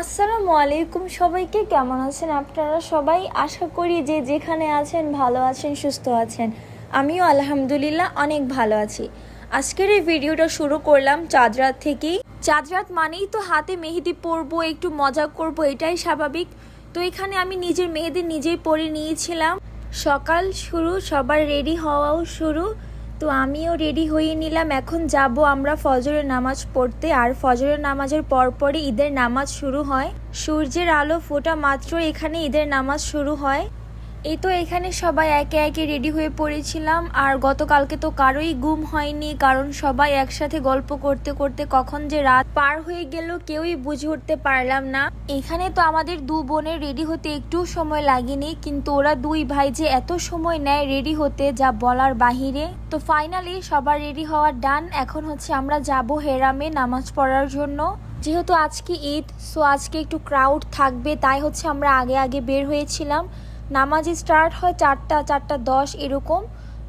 আসসালামু আলাইকুম সবাইকে, কেমন আছেন আপনারা সবাই? আশা করি যে যেখানে আছেন, ভালো আছেন, সুস্থ আছেন। আমিও আলহামদুলিল্লাহ অনেক ভালো আছি। আজকের এই ভিডিওটা শুরু করলাম চাঁদরাত থেকেই। চাঁদরাত মানেই তো হাতে মেহেদি পরবো, একটু মজা করব, এটাই স্বাভাবিক। তো এখানে আমি নিজের মেহেদি নিজেই পরে নিয়েছিলাম। সকাল শুরু, সবার রেডি হওয়াও শুরু। তো আমিও রেডি হয়ে নিলাম। এখন যাব আমরা ফজরের নামাজ পড়তে। আর ফজরের নামাজের পরপরই ঈদের নামাজ শুরু হয়। সূর্যের আলো ফোটা মাত্র এখানে ঈদের নামাজ শুরু হয়। এই তো এখানে সবাই একে একে রেডি হয়ে পড়েছিলাম। আর গতকালকে তো কারোই গুম হয়নি, কারণ সবাই একসাথে গল্প করতে করতে কখন যে রাত পার হয়ে গেল কেউই বুঝে উঠতে পারলাম না। এখানে তো আমাদের দু বোনের রেডি হতে একটু সময় লাগেনি, কিন্তু ওরা দুই ভাই যে এত সময় নেয় রেডি হতে যা বলার বাহিরে। তো ফাইনালি সবার রেডি হওয়ার ডান এখন হচ্ছে আমরা যাব হেরামে নামাজ পড়ার জন্য। যেহেতু আজকে ঈদ সো আজকে একটু ক্রাউড থাকবে, তাই হচ্ছে আমরা আগে আগে বের হয়েছিলাম। নামাজ স্টার্ট হয় চারটা চারটা দশ এরকম।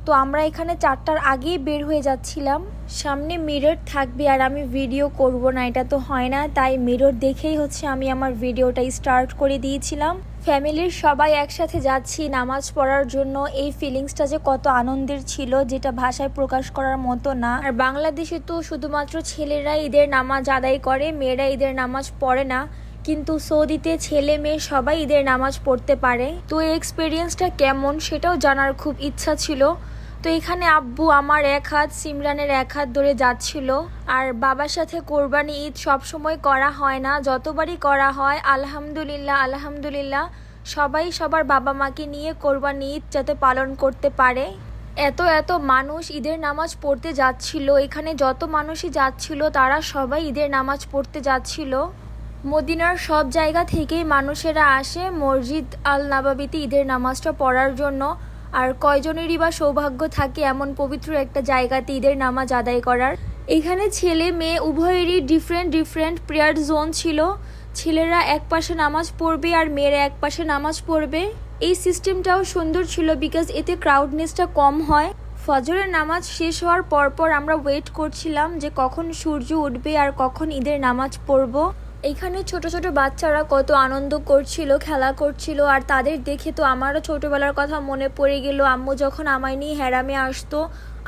তো আমরা এখানে চারটার আগেই বের হয়ে যাচ্ছিলাম। সামনে মিরর থাকবে আর আমি ভিডিও করব না, এটা তো হয় না। তাই মিরর দেখেই হচ্ছে আমি আমার ভিডিওটা স্টার্ট করে দিয়েছিলাম। ফ্যামিলির সবাই একসাথে যাচ্ছি নামাজ পড়ার জন্য। এই ফিলিংসটা যে কত আনন্দের ছিল, যেটা ভাষায় প্রকাশ করার মতো না। আর বাংলাদেশে তো শুধুমাত্র ছেলেরা ঈদের নামাজ আদায় করে, মেয়েরা ঈদের নামাজ পড়ে না। কিন্তু সৌদিতে ছেলে মেয়ে সবাই ঈদের নামাজ পড়তে পারে। তো এই এক্সপিরিয়েন্সটা কেমন সেটাও জানার খুব ইচ্ছা ছিল। তো এখানে আব্বু আমার এক হাত, সিমরানের এক হাত ধরে যাচ্ছিল। আর বাবার সাথে কোরবানি ঈদ সব সময় করা হয় না। যতবারই করা হয়, আলহামদুলিল্লাহ আলহামদুলিল্লাহ, সবাই সবার বাবা মাকে নিয়ে কোরবানি ঈদ যাতে পালন করতে পারে। এত এত মানুষ ঈদের নামাজ পড়তে যাচ্ছিল। এখানে যত মানুষই যাচ্ছিল, তারা সবাই ঈদের নামাজ পড়তে যাচ্ছিল। মদিনার সব জায়গা থেকেই মানুষেরা আসে মসজিদ আল নাবাবিতে ঈদের নামাজটা পড়ার জন্য। আর কয়জনেরই বা সৌভাগ্য থাকে এমন পবিত্র একটা জায়গাতে ঈদের নামাজ আদায় করার। এখানে ছেলে, মেয়ে, উভয়েরই ডিফারেন্ট ডিফারেন্ট প্রেয়ার জোন ছিল। ছেলেরা এক পাশে নামাজ পড়বে আর মেয়েরা এক পাশে নামাজ পড়বে। এই সিস্টেমটাও সুন্দর ছিল বিকজ এতে ক্রাউডনেসটা কম হয়। ফজরের নামাজ শেষ হওয়ার পরপর আমরা ওয়েট করছিলাম যে কখন সূর্য উঠবে আর কখন ঈদের নামাজ পড়ব। এখানে ছোট ছোট বাচ্চারা কত আনন্দ করছিল, খেলা করছিল, আর তাদের দেখে তো আমারও ছোটবেলার কথা মনে পড়ে গেল। আম্মু যখন আমায় নিয়ে হ্যারামে আসতো,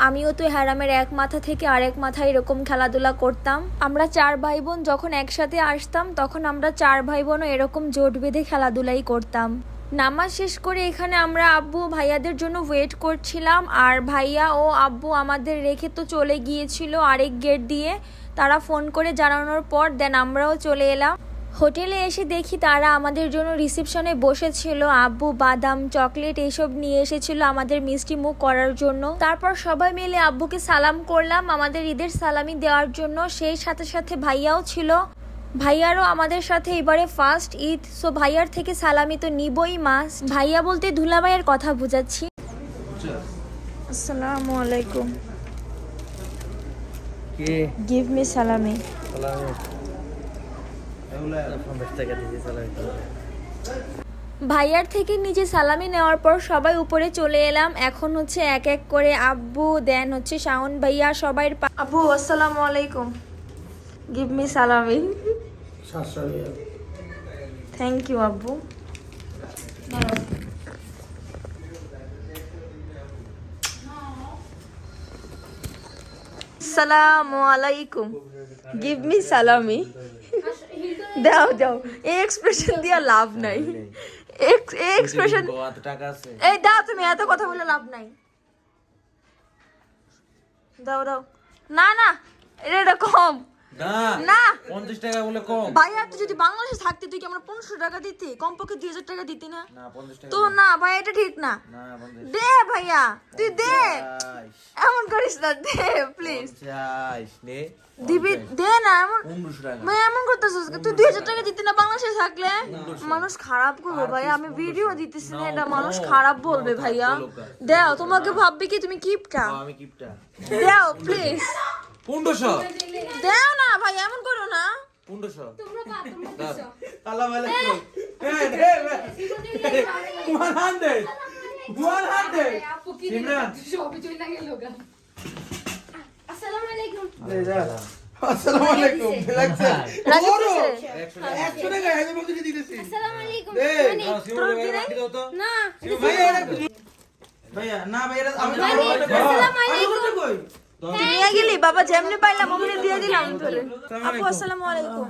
আমিও তো হ্যারামের এক মাথা থেকে আরেক মাথায় এরকম খেলাধুলা করতাম। আমরা চার ভাই বোন যখন একসাথে আসতাম, তখন আমরা চার ভাই বোনও এরকম জোট বেঁধে খেলাধুলাই করতাম। নামাজ শেষ করে এখানে আমরা আব্বু ভাইয়াদের জন্য ওয়েট করছিলাম। আর ভাইয়া ও আব্বু আমাদের রেখে তো চলে গিয়েছিল আরেক গেট দিয়ে। তারা ফোন করে জানানোর পর দেন আমরাও চলে এলাম। হোটেলে এসে দেখি তারা আমাদের জন্য রিসেপশনে বসেছিল। আব্বু বাদাম চকলেট এসব নিয়ে এসেছিল আমাদের মিষ্টি মুখ করার জন্য। তারপর সবাই মিলে আব্বুকে সালাম করলাম। আমাদের ঈদের সালামি দেওয়ার জন্য। সেই সাথে সাথে ভাইয়াও ছিল। ভাইয়ারও আমাদের সাথে এবারে ফার্স্ট ঈদ সো ভাইয়ার থেকে সালামি তো নিবই মাস ভাইয়া বলতে ধুলা ধুলাভাইয়ের কথা বুঝাচ্ছি। আসসালামু আলাইকুম। কে? গিভ মি সালামি। ভাইয়ার থেকে নিজে সালামি নেওয়ার পর সবাই উপরে চলে এলাম। এখন হচ্ছে এক এক করে আব্বু দেন হচ্ছে শাওন ভাইয়া সবাই আব্বু আসসালামু আলাইকুম। গিভ মি সালামি থ্যাংক ইউ আব্বু সালামু আলাইকুম গিভ মি সালামি দাও দাও এই এক্সপ্রেশন দিয়া লাভ নাই এই এক্সপ্রেশন এই দাও তুমি এত কথা বলে লাভ নাই দাও দাও না না এটা এটা কম না না। পঞ্চাশ টাকা বলে কম। ভাইয়া তুই যদি বাংলাদেশে থাকতি তুই কি আমরা পনেরোশো টাকা দিতি? কমপক্ষে দুই হাজার টাকা দিতি না? তো না। ভাই এটা ঠিক না। দে ভাইয়া তুই দে। এমন করিস না দে প্লিজ দিবি দে না এমন এমন করতেছিস তুই দুই হাজার টাকা দিতি না বাংলাদেশে থাকলে? মানুষ খারাপ করবে ভাই আমি ভিডিও দিতেছি না এটা মানুষ খারাপ বলবে ভাইয়া। দেও তোমাকে ভাববে কি তুমি কিপটা? ও, আমি কিপটা। দেও প্লিজ পনেরোশো। দেও না ভাই এমন করো না। পনেরোশো। আল্লাহ ভালো one hundred one hundred Simran. আসসালামু আলাইকুম আসসালামু আলাইকুম লাগছে বড়। দিছে? একশো টাকা একশো টাকা দিতেছি। আসসালামু আলাইকুম মানে না ভাইয়া না ভাইয়া আমি মানে, আসসালামু আলাইকুম। নিয়ে গেলি? বাবা যেমনি পাইলাম অমনি দিয়ে দিলাম তোরে। আপু আসসালামু আলাইকুম।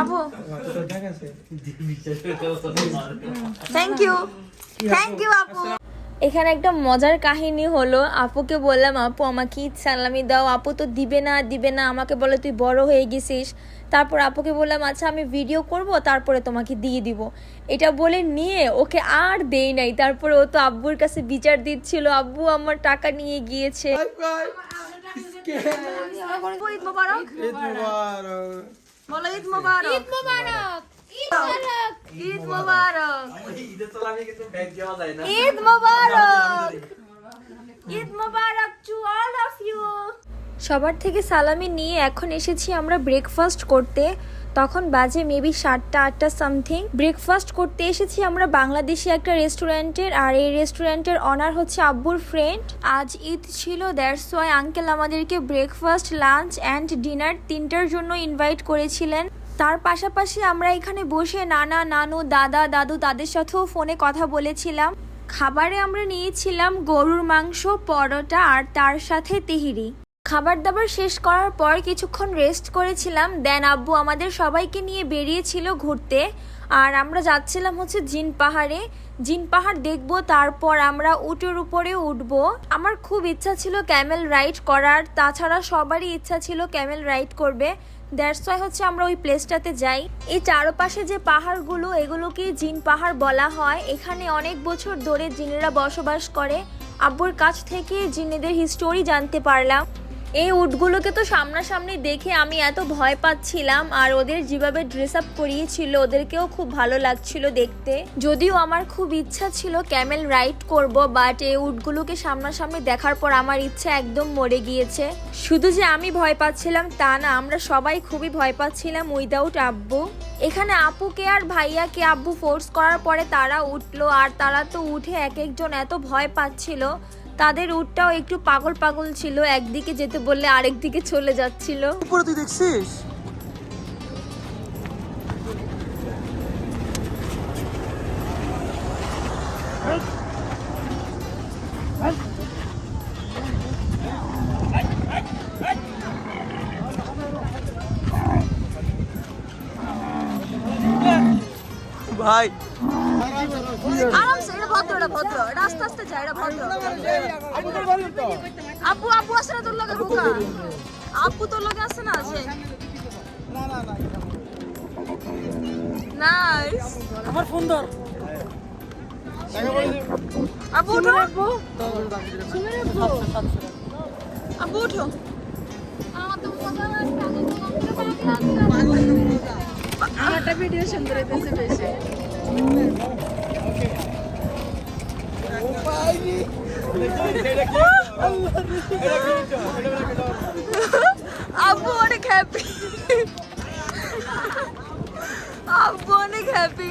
আপু থ্যাংক ইউ থ্যাংক ইউ আপু। এখানে একটা মজার কাহিনী হলো আপুকে বললাম আপু আমাকে ঈদ সালামি দাও আপু তো দিবে না দিবে না আমাকে বলে তুই বড় হয়ে গেছিস। তারপর আপুকে বললাম আচ্ছা আমি ভিডিও করব তারপরে তোমাকে দিয়ে দিব। এটা বলে নিয়ে ওকে আর দেই নাই। তারপরে ও তো আব্বুর কাছে বিচার দিচ্ছিল আব্বু আমার টাকা নিয়ে গিয়েছে। Bye bye. ঈদ মোবারক। বলো ঈদ মোবারক। ঈদ মোবারক। ঈদ মোবারক! ঈদ মোবারক! ঈদের সালামি কিন্তু ব্যাগ দেওয়া যায় না। ঈদ মোবারক! ঈদ মোবারক টু অল অফ ইউ সবার থেকে সালামি নিয়ে এখন এসেছি আমরা ব্রেকফাস্ট করতে। তখন বাজে মেবি সাতটা আটটা সামথিং ব্রেকফাস্ট করতে এসেছি আমরা বাংলাদেশি একটা রেস্টুরেন্টের আর এই রেস্টুরেন্টের অনার হচ্ছে আব্বুর ফ্রেন্ড আজ ঈদ ছিল দ্যাটস ওয়াই আঙ্কেল আমাদেরকে ব্রেকফাস্ট লাঞ্চ অ্যান্ড ডিনার তিনটার জন্য ইনভাইট করেছিলেন। তার পাশাপাশি আমরা এখানে বসে নানা, নানু, দাদা, দাদু তাদের সাথেও ফোনে কথা বলেছিলাম। খাবারে আমরা নিয়েছিলাম গরুর মাংস, পরোটা আর তার সাথে তেহিরি। খাবার দাবার শেষ করার পর কিছুক্ষণ রেস্ট করেছিলাম। দেন আব্বু আমাদের সবাইকে নিয়ে বেরিয়েছিল ঘুরতে। আর আমরা যাচ্ছিলাম হচ্ছে জিন পাহাড়ে। জিন পাহাড় দেখব, তারপর আমরা উটের উপরে উঠব। আমার খুব ইচ্ছা ছিল ক্যামেল রাইড করার। তাছাড়া সবারই ইচ্ছা ছিল ক্যামেল রাইড করবে। দ্যাটস ওয়াই হচ্ছে আমরা ওই প্লেসটাতে যাই। এই চারপাশে যে পাহাড়গুলো এগুলোকে জিন পাহাড় বলা হয়। এখানে অনেক বছর ধরে জিনেরা বসবাস করে। আব্বুর কাছ থেকে জিনেদের হিস্টোরি জানতে পারলাম। এই উটগুলোকে তো সামনাসামনি দেখে আমি এত ভয় পাচ্ছিলাম আর ওদের যেভাবে ড্রেস আপ করিয়েছিল, ওদেরকেও খুব ভালো লাগছিল দেখতে। যদিও আমার খুব ইচ্ছা ছিল ক্যামেল রাইড করব বাট এই উটগুলোকে সামনাসামনি দেখার পর আমার ইচ্ছা একদম মরে গিয়েছে। শুধু যে আমি ভয় পাচ্ছিলাম তা না, আমরা সবাই খুবই ভয় পাচ্ছিলাম উইদাউট আব্বু। এখানে আপুকে আর ভাইয়াকে আব্বু ফোর্স করার পরে তারা উঠল, আর তারা তো উঠে এক একজন এত ভয় পাচ্ছিল। তাদের উটটাও একটু পাগল পাগল ছিল, একদিকে যেতে বললে আরেক দিকে চলে যাচ্ছিল। উপরে তুই দেখছিস? ভাই আরামসে এটা ভদ্র এটা ভদ্র। এটা আস্তে আস্তে যায় এটা ভদ্র। আপু আপু আসে না তোর লগে বুকা? আপু তোর লগে আসে না যে? নাইস আমার ফোন ধর। আপু উঠো। আপু উঠো আমার তো মজা লাগছে আমারটা ভিডিও সুন্দর হইতেছে বেশি। আব্বু অনেক হ্যাপি আব্বু অনেক হ্যাপি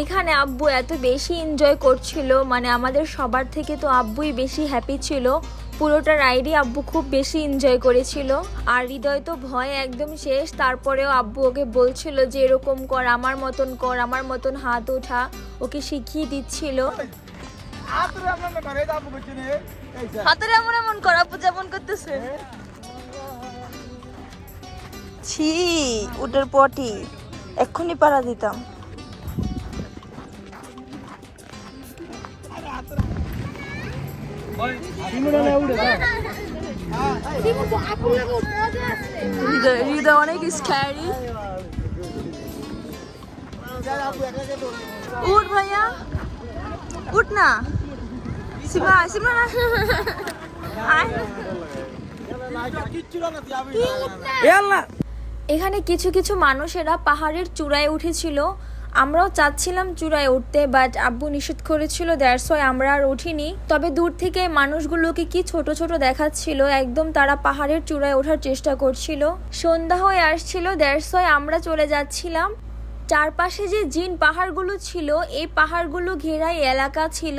এখানে আব্বু এত বেশি এনজয় করছিল মানে আমাদের সবার থেকে তো আব্বুই বেশি হ্যাপি ছিল। পুরোটা রাইডই আব্বু খুব বেশি এনজয় করেছিল। আর হৃদয় তো ভয় একদম শেষ। তারপরেও আব্বু ওকে বলছিল যে এরকম কর আমার মতন কর আমার মতন হাত ওঠা। ওকে শিখিয়ে দিচ্ছিল। হাতের এমন এমন কর যেমন করতেছে। ছি উটের পটি। এক্ষুনি পাড়া দিতাম। হৃদয় অনেক স্ক্যারি উঠ ভাইয়া। উঠ না। সিমা সিমা এখানে কিছু কিছু মানুষেরা পাহাড়ের চূড়ায় উঠেছিল। আমরাও চাচ্ছিলাম চূড়ায় উঠতে বাট আব্বু নিষেধ করেছিল দ্যাটস ওয়াই আমরা আর উঠিনি। তবে দূর থেকে মানুষগুলোকে কি ছোট ছোট দেখাচ্ছিল, একদম তারা পাহাড়ের চূড়ায় ওঠার চেষ্টা করছিল। সন্ধ্যা হয়ে আসছিল দ্যাটস ওয়াই আমরা চলে যাচ্ছিলাম। চারপাশে যে জিন পাহাড়গুলো ছিল, এই পাহাড়গুলো ঘেরাই এলাকা ছিল।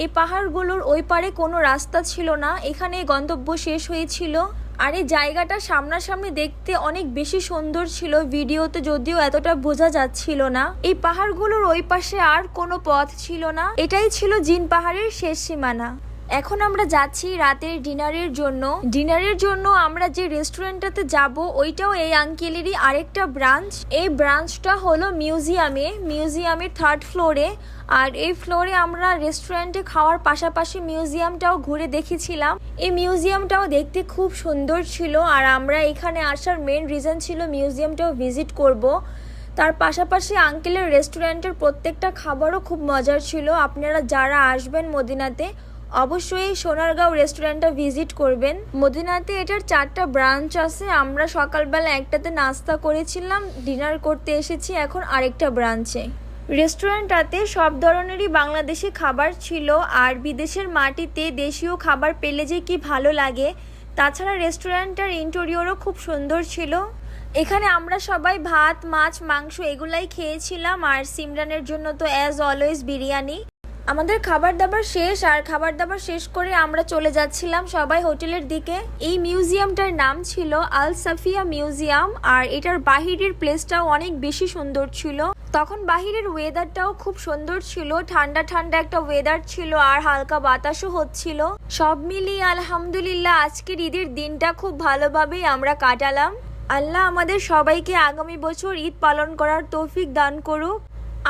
এই পাহাড়গুলোর ওই পারে কোনো রাস্তা ছিল না এখানে গন্তব্য শেষ হয়েছিল। আর এই জায়গাটা সামনাসামনি দেখতে অনেক বেশি সুন্দর ছিল, ভিডিওতে যদিও এতটা বোঝা যাচ্ছিল না। এই পাহাড়গুলোর ওই পাশে আর কোনো পথ ছিল না। এটাই ছিল জিন পাহাড়ের শেষ সীমানা। এখন আমরা যাচ্ছি রাতের ডিনারের জন্য। ডিনারের জন্য আমরা যে রেস্টুরেন্টটাতে যাব, ওইটাও এই আঙ্কেলেরই আরেকটা ব্রাঞ্চ। এই ব্রাঞ্চটা হলো মিউজিয়ামে। মিউজিয়ামের থার্ড ফ্লোরে। আর এই ফ্লোরে আমরা রেস্টুরেন্টে খাওয়ার পাশাপাশি মিউজিয়ামটাও ঘুরে দেখেছিলাম। এই মিউজিয়ামটাও দেখতে খুব সুন্দর ছিল। আর আমরা এখানে আসার মেন রিজন ছিল মিউজিয়ামটাও ভিজিট করব। তার পাশাপাশি আঙ্কেলের রেস্টুরেন্টের প্রত্যেকটা খাবারও খুব মজার ছিল। আপনারা যারা আসবেন মদিনাতে অবশ্যই সোনারগাঁও রেস্টুরেন্টটা ভিজিট করবেন। মদিনাতে এটার চারটা ব্রাঞ্চ আছে। আমরা সকালবেলা একটাতে নাস্তা করেছিলাম ডিনার করতে এসেছি, এখন আরেকটা ব্রাঞ্চে রেস্টুরেন্টটাতে সব ধরনেরই বাংলাদেশি খাবার ছিল, আর বিদেশের মাটিতে দেশীয় খাবার পেলে যে কি ভালো লাগে, তাছাড়া রেস্টুরেন্টটার ইন্টেরিয়রও খুব সুন্দর ছিল। এখানে আমরা সবাই ভাত, মাছ, মাংস এগুলাই খেয়েছিলাম, আর সিমরানের জন্য তো অ্যাজ অলওয়েজ বিরিয়ানি। আমাদের খাবার দাবার শেষ আর খাবার দাবার শেষ করে আমরা চলে যাচ্ছিলাম সবাই হোটেলের দিকে। এই মিউজিয়ামটার নাম ছিল আল সাফিয়া মিউজিয়াম আর এটার বাহিরের প্লেসটাও অনেক বেশি সুন্দর ছিল। তখন বাহিরের ওয়েদারটাও খুব সুন্দর ছিল, ঠান্ডা ঠান্ডা একটা ওয়েদার ছিল আর হালকা বাতাসও হচ্ছিল। সব মিলিয়ে আলহামদুলিল্লাহ আজকের ঈদের দিনটা খুব ভালোভাবেই আমরা কাটালাম। আল্লাহ আমাদের সবাইকে আগামী বছর ঈদ পালন করার তৌফিক দান করুক।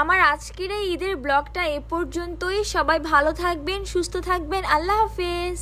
আমার আজকের এই ঈদের ব্লগটা এ পর্যন্তই। সবাই ভালো থাকবেন সুস্থ থাকবেন। আল্লাহ হাফেজ।